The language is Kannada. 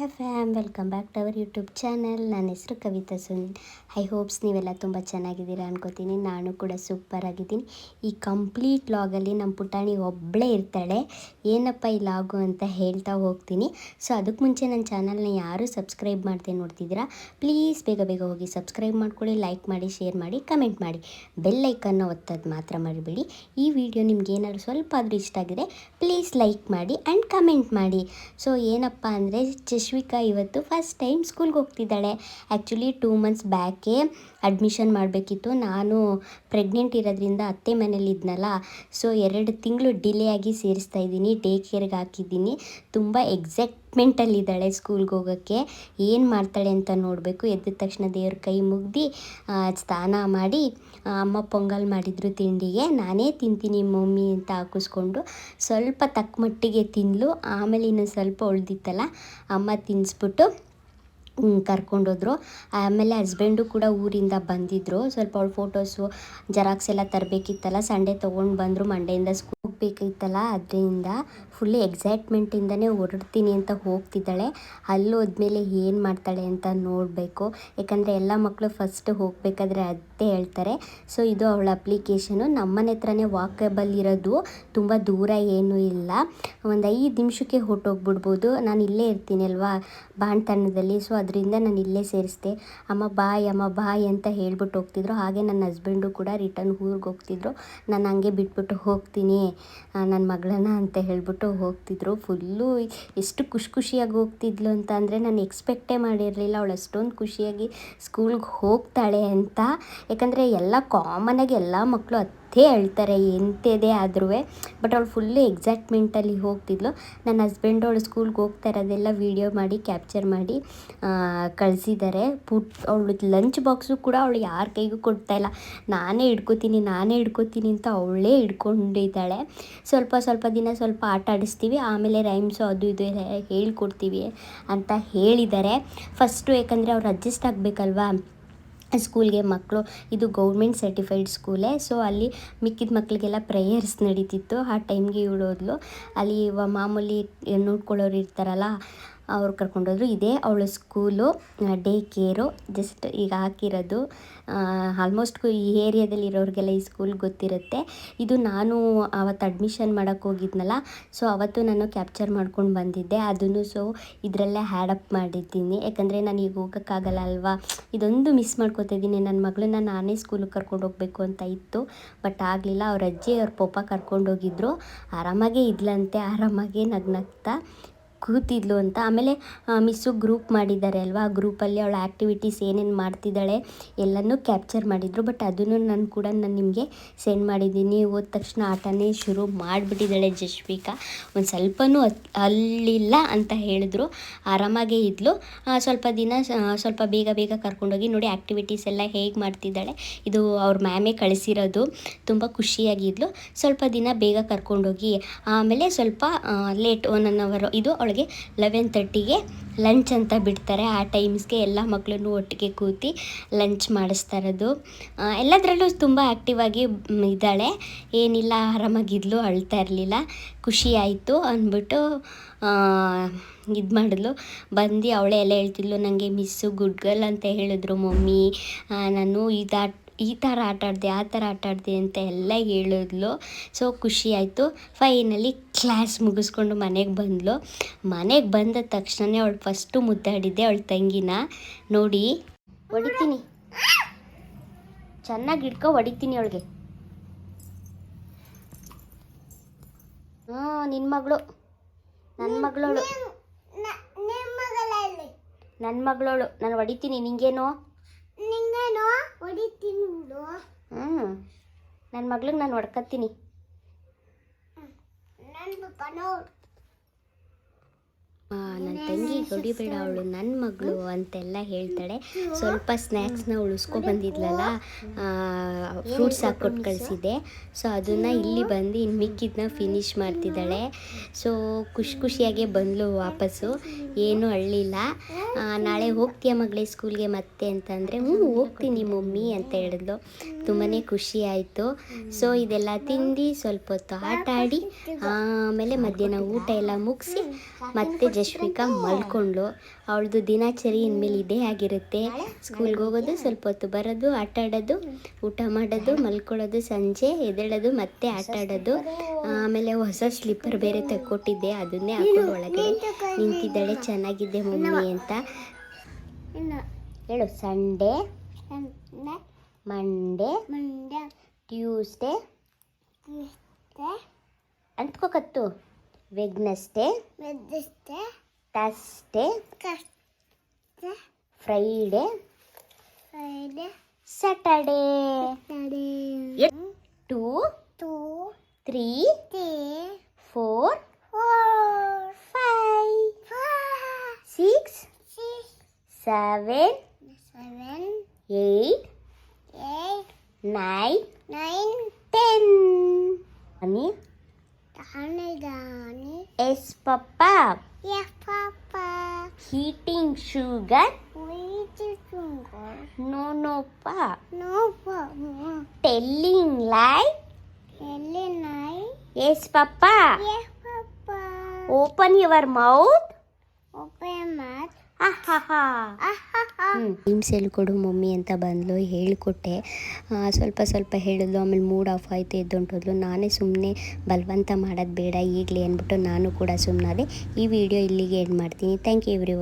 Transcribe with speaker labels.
Speaker 1: Hi fam welcome back to our YouTube channel ನನ್ನ ಹೆಸರು ಕವಿತಾ ಸುನಿಲ್. ಐ ಹೋಪ್ಸ್ ನೀವೆಲ್ಲ ತುಂಬ ಚೆನ್ನಾಗಿದ್ದೀರಾ ಅನ್ಕೋತೀನಿ. ನಾನು ಕೂಡ ಸೂಪರ್ ಆಗಿದ್ದೀನಿ. ಈ ಕಂಪ್ಲೀಟ್ ಲಾಗಲ್ಲಿ ನಮ್ಮ ಪುಟಾಣಿ ಒಬ್ಬಳೇ ಇರ್ತಾಳೆ. ಏನಪ್ಪ ಈ ಲಾಗು ಅಂತ ಹೇಳ್ತಾ ಹೋಗ್ತೀನಿ. ಸೊ ಅದಕ್ಕೆ ಮುಂಚೆ ನನ್ನ ಚಾನಲ್ನ ಯಾರು ಸಬ್ಸ್ಕ್ರೈಬ್ ಮಾಡ್ತೇನೆ ನೋಡ್ತಿದ್ದೀರಾ ಪ್ಲೀಸ್ ಬೇಗ ಬೇಗ ಹೋಗಿ ಸಬ್ಸ್ಕ್ರೈಬ್ ಮಾಡ್ಕೊಳ್ಳಿ ಲೈಕ್ ಮಾಡಿ ಶೇರ್ ಮಾಡಿ ಕಮೆಂಟ್ ಮಾಡಿ. ಬೆಲ್ ಐಕನ್ನ ಒತ್ತೋದು ಮಾತ್ರ ಮಾಡಿಬಿಡಿ ಈ ವಿಡಿಯೋ ನಿಮ್ಗೆ ಏನಾದರೂ ಸ್ವಲ್ಪ ಆದರೂ ಇಷ್ಟ ಆಗಿದೆ ಪ್ಲೀಸ್ ಲೈಕ್ ಮಾಡಿ ಆ್ಯಂಡ್ ಕಮೆಂಟ್ ಮಾಡಿ. ಸೊ ಏನಪ್ಪ ಅಂದರೆ ಜಶ್ವಿಕಾ ಇವತ್ತು ಫಸ್ಟ್ ಟೈಮ್ ಸ್ಕೂಲ್ಗೆ ಹೋಗ್ತಿದ್ದಾಳೆ. ಆ್ಯಕ್ಚುಲಿ ಟೂ ಮಂತ್ಸ್ ಬ್ಯಾಕೆ ಅಡ್ಮಿಷನ್ ಮಾಡಬೇಕಿತ್ತು. ನಾನು ಪ್ರೆಗ್ನೆಂಟ್ ಇರೋದ್ರಿಂದ ಅತ್ತೆ ಮನೇಲಿ ಇದ್ನಲ್ಲ ಸೊ ಎರಡು ತಿಂಗಳು ಡಿಲೇ ಆಗಿ ಸೇರಿಸ್ತಾ ಇದ್ದೀನಿ ಡೇ ಕೇರ್ಗೆ ಹಾಕಿದ್ದೀನಿ. ತುಂಬ ಎಕ್ಸೈಟ್ಮೆಂಟಲ್ಲಿದ್ದಾಳೆ ಸ್ಕೂಲ್ಗೆ ಹೋಗೋಕ್ಕೆ. ಏನು ಮಾಡ್ತಾಳೆ ಅಂತ ನೋಡಬೇಕು. ಎದ್ದ ತಕ್ಷಣ ದೇವ್ರ ಕೈ ಮುಗ್ದು ಸ್ನಾನ ಮಾಡಿ ಅಮ್ಮ ಪೊಂಗಲ್ ಮಾಡಿದ್ರು ತಿಂಡಿಗೆ. ನಾನೇ ತಿಂತೀನಿ ಮಮ್ಮಿ ಅಂತ ಹಾಕಿಸ್ಕೊಂಡು ಸ್ವಲ್ಪ ತಕ್ಕ ಮಟ್ಟಿಗೆ ತಿಂದ್ಲು. ಆಮೇಲೆ ಇನ್ನೊಂದು ಸ್ವಲ್ಪ ಉಳ್ದಿತ್ತಲ್ಲ, ಅಮ್ಮ ತಿನ್ನಿಸ್ಬಿಟ್ಟು ಕರ್ಕೊಂಡೋದ್ರು. ಆಮೇಲೆ ಹಸ್ಬೆಂಡು ಕೂಡ ಊರಿಂದ ಬಂದಿದ್ದರು ಸ್ವಲ್ಪ ಅವ್ಳ ಫೋಟೋಸು ಜೆರಾಕ್ಸ್ ಎಲ್ಲ ತರಬೇಕಿತ್ತಲ್ಲ ಸಂಡೇ ತೊಗೊಂಡು ಬಂದರು. ಮಂಡೆಯಿಂದ ಸ್ಕೂಲ್ ಹೋಗ್ಬೇಕಿತ್ತಲ್ಲ, ಅದರಿಂದ ಫುಲ್ಲಿ ಎಕ್ಸೈಟ್ಮೆಂಟಿಂದನೇ ಹೊರಡ್ತೀನಿ ಅಂತ ಹೋಗ್ತಿದ್ದಾಳೆ. ಅಲ್ಲಿ ಹೋದ್ಮೇಲೆ ಏನು ಮಾಡ್ತಾಳೆ ಅಂತ ನೋಡಬೇಕು. ಯಾಕಂದರೆ ಎಲ್ಲ ಮಕ್ಕಳು ಫಸ್ಟ್ ಹೋಗಬೇಕಾದ್ರೆ ಅದೇ ಹೇಳ್ತಾರೆ. ಸೊ ಇದು ಅವಳ ಅಪ್ಲಿಕೇಶನು ನಮ್ಮನೆ ಹತ್ರನೇ ವಾಕಬಲ್ ಇರೋದು. ತುಂಬ ದೂರ ಏನೂ ಇಲ್ಲ. ಒಂದು ಐದು ನಿಮಿಷಕ್ಕೆ ಹೊರ್ಟೋಗ್ಬಿಡ್ಬೋದು. ನಾನು ಇಲ್ಲೇ ಇರ್ತೀನಿ ಅಲ್ವಾ ಬಾಣ್ತನದಲ್ಲಿ. ಸೊ ಅದರಿಂದ ನಾನು ಇಲ್ಲೇ ಸೇರಿಸ್ದೆ. ಅಮ್ಮ ಬಾಯ್ ಅಮ್ಮ ಬಾಯ್ ಅಂತ ಹೇಳ್ಬಿಟ್ಟು ಹೋಗ್ತಿದ್ರು. ಹಾಗೆ ನನ್ನ ಹಸ್ಬೆಂಡು ಕೂಡ ರಿಟರ್ನ್ ಊರಿಗೆ ಹೋಗ್ತಿದ್ರು. ನಾನು ಹಂಗೆ ಬಿಟ್ಬಿಟ್ಟು ಹೋಗ್ತೀನಿ ನನ್ನ ಮಗಳನ್ನ ಅಂತ ಹೇಳ್ಬಿಟ್ಟು ಹೋಗ್ತಿದ್ರು. ಫುಲ್ಲು ಎಷ್ಟು ಖುಷಿ ಖುಷಿಯಾಗಿ ಹೋಗ್ತಿದ್ಲು ಅಂತ ಅಂದರೆ ನಾನು ಎಕ್ಸ್ಪೆಕ್ಟೇ ಮಾಡಿರಲಿಲ್ಲ. ಅವಳು ಅಷ್ಟೊಂದು ಖುಷಿಯಾಗಿ ಸ್ಕೂಲ್ಗೆ ಹೋಗ್ತಾಳೆ ಅಂತ. ಯಾಕಂದರೆ ಎಲ್ಲ ಕಾಮನಾಗಿ ಎಲ್ಲ ಮಕ್ಕಳು ಅತ್ತೇ ಹೇಳ್ತಾರೆ, ಎಂತಿದೆ ಆದ್ರೂ ಬಟ್ ಅವಳು ಫುಲ್ಲು ಎಕ್ಸೈಟ್ಮೆಂಟಲ್ಲಿ ಹೋಗ್ತಿದ್ಲು. ನನ್ನ ಹಸ್ಬೆಂಡ್ ಅವಳು ಸ್ಕೂಲ್ಗೆ ಹೋಗ್ತಾ ಇರೋದೆಲ್ಲ ವೀಡಿಯೋ ಮಾಡಿ ಕ್ಯಾಪ್ಚರ್ ಮಾಡಿ ಕಳಿಸಿದ್ದಾರೆ ಪುಟ್, ಅವಳು ಲಂಚ್ ಬಾಕ್ಸು ಕೂಡ ಅವಳು ಯಾರ ಕೈಗೂ ಕೊಡ್ತಾ ಇಲ್ಲ. ನಾನೇ ಹಿಡ್ಕೋತೀನಿ ನಾನೇ ಹಿಡ್ಕೋತೀನಿ ಅಂತ ಅವಳೇ ಹಿಡ್ಕೊಂಡಿದ್ದಾಳೆ. ಸ್ವಲ್ಪ ಸ್ವಲ್ಪ ದಿನ ಸ್ವಲ್ಪ ಆಟ ಆಡಿಸ್ತೀವಿ. ಆಮೇಲೆ ರೈಮ್ಸು ಅದು ಇದು ಹೇಳ್ಕೊಡ್ತೀವಿ ಅಂತ ಹೇಳಿದ್ದಾರೆ ಫಸ್ಟು ಯಾಕಂದರೆ ಅವ್ರು ಅಡ್ಜಸ್ಟ್ ಆಗಬೇಕಲ್ವಾ? ಸ್ಕೂಲ್ಗೆ ಮಕ್ಕಳು, ಇದು ಗೌರ್ಮೆಂಟ್ ಸರ್ಟಿಫೈಡ್ ಸ್ಕೂಲೇ. ಸೊ, ಅಲ್ಲಿ ಮಿಕ್ಕಿದ ಮಕ್ಕಳಿಗೆಲ್ಲ ಪ್ರೇಯರ್ಸ್ ನಡೀತಿತ್ತು. ಆ ಟೈಮ್ಗೆ ಇವಳೋದ್ಲು ಅಲ್ಲಿ ಇವ ಮಾಮೂಲಿ ನೋಡ್ಕೊಳ್ಳೋರು ಇರ್ತಾರಲ್ಲ ಅವ್ರು ಕರ್ಕೊಂಡೋದ್ರು. ಇದೇ ಅವಳ ಸ್ಕೂಲು ಡೇ ಕೇರು ಜಸ್ಟ್ ಈಗ ಹಾಕಿರೋದು ಆಲ್ಮೋಸ್ಟ್ ಈ ಏರಿಯಾದಲ್ಲಿ ಇರೋರಿಗೆಲ್ಲ ಈ ಸ್ಕೂಲ್ ಗೊತ್ತಿರುತ್ತೆ. ಇದು ನಾನು ಅವತ್ತು ಅಡ್ಮಿಷನ್ ಮಾಡೋಕ್ಕೆ ಹೋಗಿದ್ನಲ್ಲ ಸೊ ಅವತ್ತು ನಾನು ಕ್ಯಾಪ್ಚರ್ ಮಾಡ್ಕೊಂಡು ಬಂದಿದ್ದೆ. ಅದನ್ನು ಸೊ ಇದರಲ್ಲೇ ಹ್ಯಾಡಪ್ ಮಾಡಿದ್ದೀನಿ. ಯಾಕಂದರೆ ನಾನು ಈಗ ಹೋಗೋಕ್ಕಾಗಲ್ಲ ಅಲ್ವಾ? ಇದೊಂದು ಮಿಸ್ ಮಾಡ್ಕೋತಿದ್ದೀನಿ ನನ್ನ ಮಗಳನ್ನ ನಾನೇ ಸ್ಕೂಲಿಗೆ ಕರ್ಕೊಂಡು ಹೋಗಬೇಕು ಅಂತ ಇತ್ತು. ಬಟ್ ಆಗಲಿಲ್ಲ. ಅವ್ರ ಅಜ್ಜಿ, ಅವ್ರ ಪಪ್ಪ ಕರ್ಕೊಂಡೋಗಿದ್ರು. ಆರಾಮಾಗೇ ಇದ್ಲಂತೆ. ಆರಾಮಾಗೇ ನಗ್ನಗ್ತಾ. ಕೂತಿದ್ಲು ಅಂತ. ಆಮೇಲೆ ಮಿಸ್ಸು ಗ್ರೂಪ್ ಮಾಡಿದ್ದಾರೆ ಅಲ್ವಾ? ಆ ಗ್ರೂಪಲ್ಲಿ ಅವಳ ಆ್ಯಕ್ಟಿವಿಟೀಸ್ ಏನೇನು ಮಾಡ್ತಿದ್ದಾಳೆ ಎಲ್ಲನೂ ಕ್ಯಾಪ್ಚರ್ ಮಾಡಿದರು. ಬಟ್ ಅದನ್ನು ನಾನು ಕೂಡ ನಾನು ನಿಮಗೆ ಸೆಂಡ್ ಮಾಡಿದ್ದೀನಿ. ಹೋದ ತಕ್ಷಣ ಆಟನೇ ಶುರು ಮಾಡಿಬಿಟ್ಟಿದ್ದಾಳೆ ಜಶ್ವಿಕಾ. ಒಂದು ಸ್ವಲ್ಪನೂ ಅಲ್ಲಿಲ್ಲ ಅಂತ ಹೇಳಿದ್ರು. ಆರಾಮಾಗೇ ಇದ್ಲು. ಸ್ವಲ್ಪ ದಿನ ಸ್ವಲ್ಪ ಬೇಗ ಬೇಗ ಕರ್ಕೊಂಡೋಗಿ ನೋಡಿ ಆ್ಯಕ್ಟಿವಿಟೀಸ್ ಎಲ್ಲ ಹೇಗೆ ಮಾಡ್ತಿದ್ದಾಳೆ. ಇದು ಅವ್ರ ಮ್ಯಾಮೇ ಕಳಿಸಿರೋದು. ತುಂಬ ಖುಷಿಯಾಗಿದ್ಲು. ಸ್ವಲ್ಪ ದಿನ ಬೇಗ ಕರ್ಕೊಂಡೋಗಿ, ಆಮೇಲೆ ಸ್ವಲ್ಪ ಲೇಟ್ ಒನ್ ಅನ್ ಅವರ್, ಇದು ಅವಳಿಗೆ ಲೆವೆನ್ ತರ್ಟಿಗೆ ಲಂಚ್ ಅಂತ ಬಿಡ್ತಾರೆ. ಆ ಟೈಮ್ಸ್ಗೆ ಎಲ್ಲ ಮಕ್ಕಳನ್ನು ಒಟ್ಟಿಗೆ ಕೂತಿ ಲಂಚ್ ಮಾಡಿಸ್ತಾ ಇರೋದು. ಎಲ್ಲದರಲ್ಲೂ ತುಂಬ ಆ್ಯಕ್ಟಿವ್ ಆಗಿ ಇದ್ದಾಳೆ. ಏನಿಲ್ಲ, ಆರಾಮಾಗಿದ್ಲು, ಅಳ್ತಾ ಇರಲಿಲ್ಲ. ಖುಷಿ ಆಯಿತು ಅಂದ್ಬಿಟ್ಟು ಇದು ಮಾಡಿದ್ಲು. ಬಂದು ಅವಳೆ ಎಲ್ಲ ಹೇಳ್ತಿದ್ಲು ನನಗೆ ಮಿಸ್ಸು ಗುಡ್ ಗರ್ಲ್ ಅಂತ ಹೇಳಿದ್ರು ಮಮ್ಮಿ. ನಾನು ಇದು ಈ ಥರ ಆಟ ಆ ಥರ ಆಟ ಅಂತ ಎಲ್ಲ ಹೇಳಿದ್ಲು. ಸೊ ಖುಷಿ ಆಯಿತು. ಫೈನಲಿ ಕ್ಲಾಸ್ ಮುಗಿಸ್ಕೊಂಡು ಮನೆಗೆ ಬಂದ್ಲು. ಮನೆಗೆ ಬಂದ ತಕ್ಷಣನೇ ಅವಳು ಫಸ್ಟು ಮುದ್ದಾಡಿದ್ದೆ ಅವಳ ತಂಗಿನ. ನೋಡಿ ಹೊಡಿತೀನಿ. ಚೆನ್ನಾಗಿ ಹಿಡ್ಕೊ ಹೊಡಿತೀನಿ ಅವಳಿಗೆ. ಹಾಂ ನಿನ್ನ ಮಗಳು. ನನ್ನ ಮಗಳವಳು ನನ್ನ ಮಗಳವಳು ನಾನು ಹೊಡಿತೀನಿ. ನಿಂಗೇನು?
Speaker 2: ಹೊಡಿತೀನಿ
Speaker 1: ಹ್ಞೂ ನನ್ನ ಮಗ್ಳಿಗೆ ನಾನು ಹೊಡ್ಕತ್ತೀನಿ.
Speaker 2: ನನ್ನ
Speaker 1: ತಂಗಿ ಹೊಡಿಬೇಡ ಅವಳು ನನ್ನ ಮಗಳು ಅಂತೆಲ್ಲ ಹೇಳ್ತಾಳೆ. ಸ್ವಲ್ಪ ಸ್ನ್ಯಾಕ್ಸ್ನ ಉಳಿಸ್ಕೊ ಬಂದಿದ್ಲಲ್ಲ ಫ್ರೂಟ್ಸ್ ಹಾಕ್ಕೊಟ್ಟು ಕಳಿಸಿದ್ದೆ. ಸೊ ಅದನ್ನು ಇಲ್ಲಿ ಬಂದು ಇನ್ನು ಮಿಕ್ಕಿದ್ನ ಫಿನಿಶ್ ಮಾಡ್ತಿದ್ದಾಳೆ. ಸೊ ಖುಷಿ ಖುಷಿಯಾಗೆ ಬಂದಳು ವಾಪಸ್ಸು. ಏನೂ ಅಳ್ಳಿಲ್ಲ. ನಾಳೆ ಹೋಗ್ತೀಯ ಮಗಳೇ ಸ್ಕೂಲ್ಗೆ ಮತ್ತೆ ಅಂತಂದರೆ ಹ್ಞೂ ಹೋಗ್ತೀನಿ ಮಮ್ಮಿ ಅಂತ ಹೇಳಿದ್ಲು. ತುಂಬಾ ಖುಷಿ ಆಯಿತು. ಸೊ ಇದೆಲ್ಲ ತಿಂದು ಸ್ವಲ್ಪ ಹೊತ್ತು ಆಟ ಆಡಿ ಆಮೇಲೆ ಮಧ್ಯಾಹ್ನ ಊಟ ಎಲ್ಲ ಮುಗಿಸಿ ಮತ್ತೆ ಜಶ್ವಿಕಾ ಮಲ್ಕೊಂಡ್ಳು. ಅವಳದು ದಿನಾಚರಿ ಇನ್ಮೇಲೆ ಇದೇ ಆಗಿರುತ್ತೆ. ಸ್ಕೂಲ್ಗೆ ಹೋಗೋದು ಸ್ವಲ್ಪ ಹೊತ್ತು ಬರೋದು ಆಟ ಆಡೋದು ಊಟ ಮಾಡೋದು ಮಲ್ಕೊಳ್ಳೋದು ಸಂಜೆ ಎದ್ದೇಳೋದು ಮತ್ತೆ ಆಟ ಆಡೋದು. ಆಮೇಲೆ ಹೊಸ ಸ್ಲಿಪ್ಪರ್ ಬೇರೆ ತಕ್ಕೊಟ್ಟಿದ್ದೆ ಅದನ್ನೇ ಹಾಕೊಂಡು ಒಳಗಡೆ ನಿಂತಿದ್ದಾಳೆ. ಚೆನ್ನಾಗಿದೆ ಮಮ್ಮಿ ಅಂತ. ಹೇಳು Sunday.
Speaker 2: Monday
Speaker 1: Monday
Speaker 2: Tuesday
Speaker 1: Tuesday
Speaker 2: అంతకొకత్తు
Speaker 1: Wednesday
Speaker 2: Wednesday
Speaker 1: Thursday
Speaker 2: Thursday
Speaker 1: Friday
Speaker 2: Friday
Speaker 1: Saturday
Speaker 2: Saturday
Speaker 1: two
Speaker 2: two
Speaker 1: three
Speaker 2: three
Speaker 1: four
Speaker 2: four
Speaker 1: five
Speaker 2: five
Speaker 1: six six
Speaker 2: seven Honey.
Speaker 1: Yes, Papa.
Speaker 2: Yes, Papa.
Speaker 1: Heating sugar.
Speaker 2: Heating sugar.
Speaker 1: No, no,
Speaker 2: Papa. No,
Speaker 1: Papa. Telling
Speaker 2: lie. Telling
Speaker 1: lie. Yes,
Speaker 2: Papa. Yes,
Speaker 1: Papa. Open your
Speaker 2: mouth. Open
Speaker 1: your
Speaker 2: mouth.
Speaker 1: ಟೀಮ್ಸ್ ಕೊಡು ಮಮ್ಮಿ ಅಂತ ಬಂದ್ಲು ಹೇಳಿಕೊಟ್ಟೆ. ಸ್ವಲ್ಪ ಸ್ವಲ್ಪ ಹೇಳಿದ್ಲು ಆಮೇಲೆ ಮೂಡ್ ಆಫ್ ಆಯಿತು ಎದ್ದೊಂಟೋದ್ಲು ನಾನೇ ಸುಮ್ಮನೆ ಬಲವಂತ ಮಾಡೋದು ಬೇಡ ಈಗಲೇ ಅಂದ್ಬಿಟ್ಟು ನಾನು ಕೂಡ ಸುಮ್ಮನಾದೆ ಈ ವಿಡಿಯೋ ಇಲ್ಲಿಗೆ ಎಂಡ್ ಮಾಡ್ತೀನಿ. Thank you every